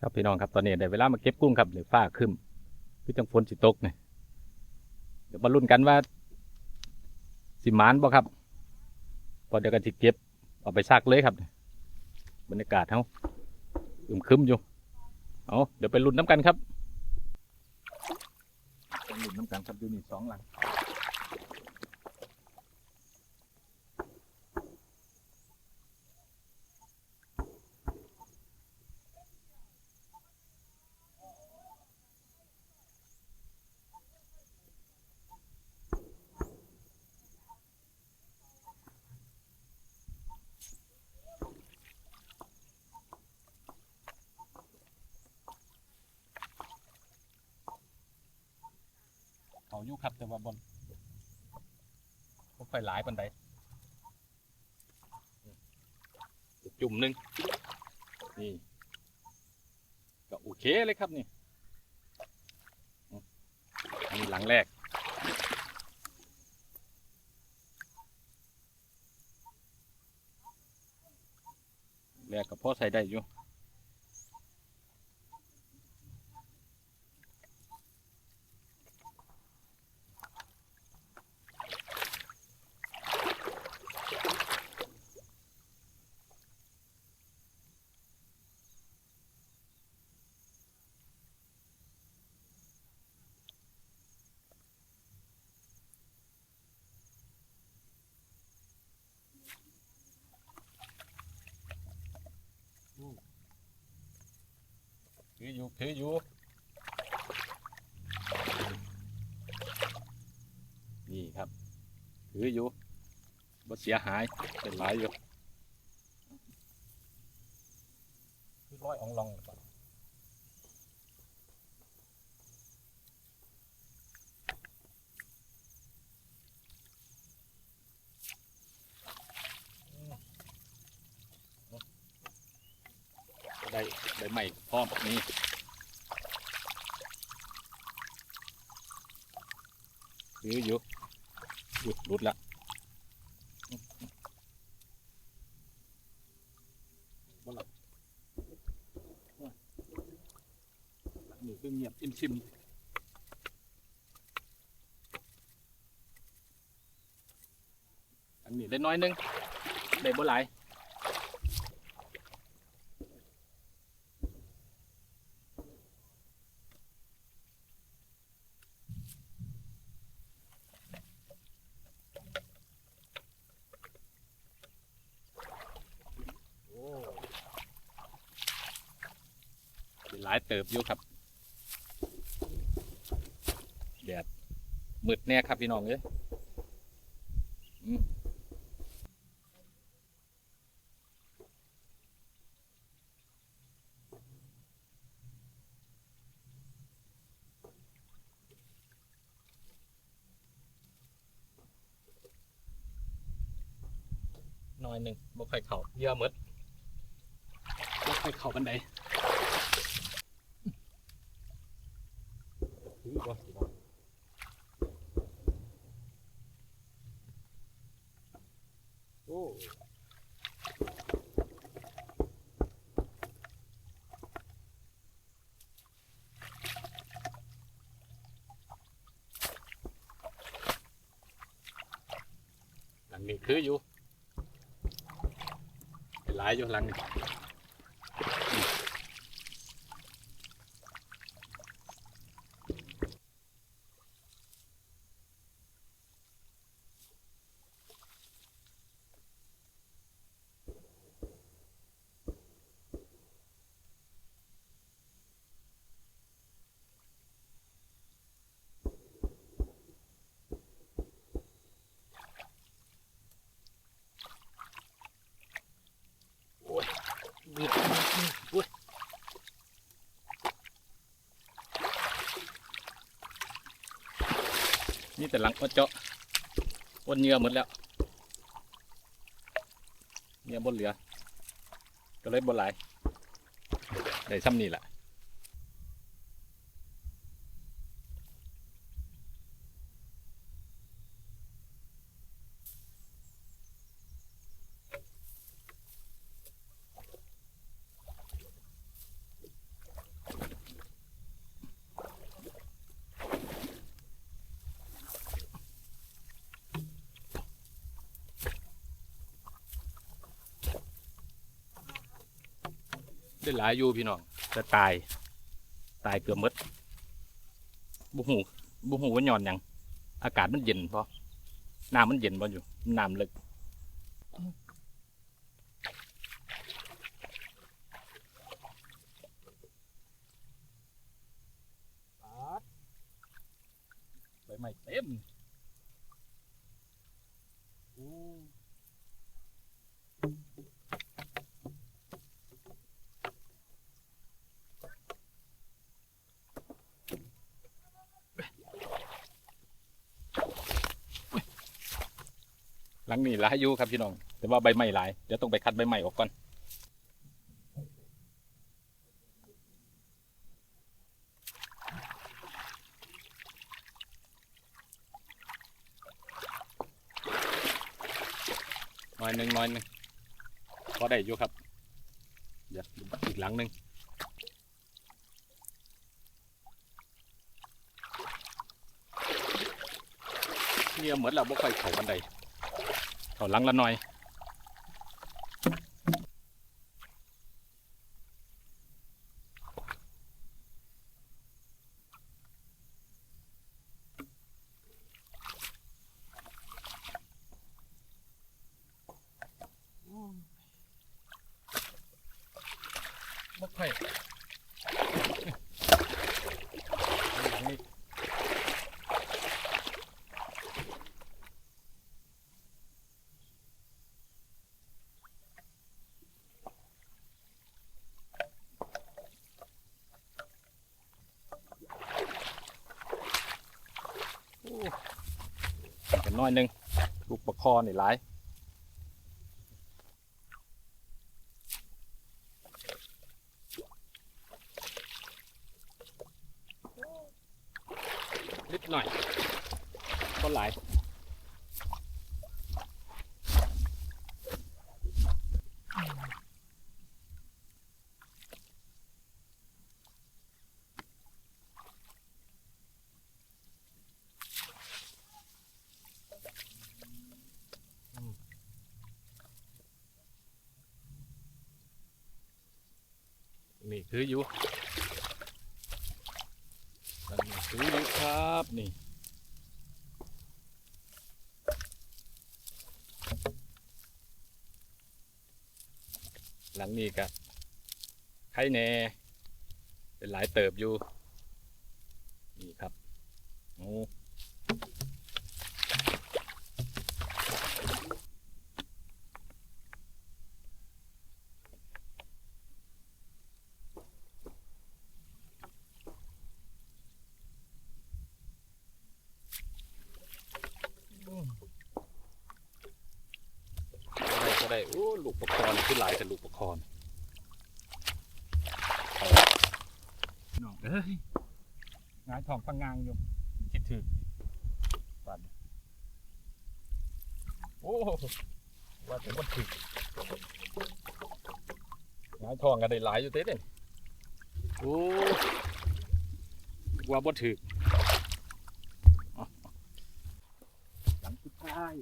ครับพี่น้องครับตอนนี้ได้เวลามาเก็บกุ้งครับเดี๋ยวฟ้าครึ้มคือจังฝนสิตกเนี่ยเดี๋ยวมาลุ้นกันว่า สิมานบ่ครับพอเดี๋ยวกันสิเก็บเอาไปซักเลยครับ บรรยากาศเขาอึมครึมอยู่เอาเดี๋ยวไปลุ้นน้ำกันครับไปลุ้นน้ำกันครับดูนี่สองหลัง อยู่ครับ แต่ว่าบนก็ค่อยหลายปันใดจุ่มหนึ่งนี่ก็โอเคเลยครับนี่อันนี้หลังแรกแรกก็พอใส่ได้อยู่ อยู่ถืออยู่นี่ครับถืออยู่บ่เสียหายเป็นหลายอยู่คือร้อยอองลองก่อืมได้ได้ใหม่พร้อมนี่ ถืออยู่หยุดหลุดละบ่หลับอันนี้คือเงียบอิมชิมอันนี้ได้น้อยหนึงได้บ่หลาย โอ้เป็นหลายเติบอยู่ครับแดดมืดแน่ครับพี่น้องเอ้ยอืมหน้อยหนึ่งบ่ค่อยเข่าเยอะหมดบ่ค่อยเข้ากันไดถือ บ่สิบ่โอ้หลังนี้คืออยู่เป็นหลายอยู่หลังนี้ แต่หลังก็เจาะวนเหยื่อหมดแล้วเนี่ยบนเหลือ ก็เลยบนหลายได้ซ้ำนี่แหละ ได้หลายอยู่พี่น้องจะตาย ตายเกือบหมดบุหูบุหูว่าหย่อนหยังอากาศมันเย็นเพราะน้ำมันเย็นบ่อยู่น้ำลึกใบไม้เต็ม หลังนี้หลายอยู่ครับพี่น้อง แต่ว่าใบไม้หลาย เดี๋ยวต้องไปคัดใบไม้ออกก่อนหน่อยหนึ่งหน่อยหนึ่งพอได้อยู่ครับเดี๋ยวอีกหลังหนึ่งเนี่ยเหมือนเราบ่ค่อยเข้ากันได เขาลังละหน่อยบ่ค่อย เป็นน้อยหนึงลูกประคอนี่หลายนิดหน่อยก็หลาย นี่คืออยู่อันนี้คืออยู่ครับนี่หลังนี้ก็ไข่แน่เป็นหลายเติบอยู่ นี่ครับโอ้ ได้ก็ได้โอ้ลูกประคอนขึ้นหลายแต่ลูกประคอนน้องเอ้ยงายทองปังงางอยู่คิดถึงปันโอ้ว่าแต่ว่าถึกงายทองก็ได้หลายอยู่เต้เด่นโอ้ว่าบ่ถึกเอาหลังสุดท้าย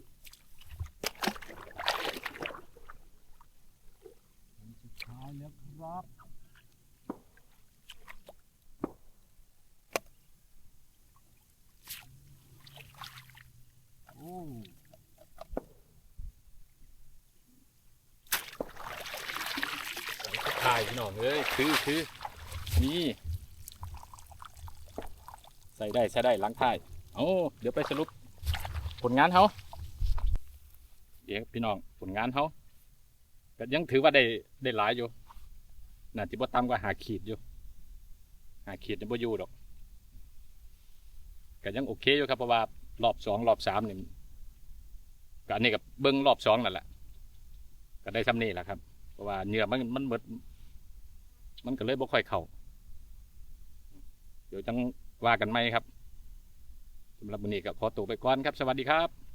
หลังสุดท้ายแล้วครับโอ้หลังสุดท้ายพี่น้องเอ้ยคือคือนี่ใส่ได้ใส่ได้ล้างท้ายเอาเดี๋ยวไปสรุปผลงานเขาเดี๋ยวพี่น้องผลงานเขาก็ยังถือว่าได้ได้หลายอยู่ น่าจะบ่ต่ำกว่าหาขีดอยู่หาขีดยังบ่อยู่ดอกก็ยังโอเคอยู่ครับเพราะว่ารอบสองรอบสามนี่ก็อันนี้กับเบิ้งรอบสองนั่นแหละก็ได้ซ้ำนี่แหละครับเพราะว่าเนื้อมันมันเบิดมันก็เลยบ่ค่อยเข้าเดี๋ยวจังว่ากันไหมครับสำหรับวันนี้ก็ขอตัวไปก่อนครับ สวัสดีครับ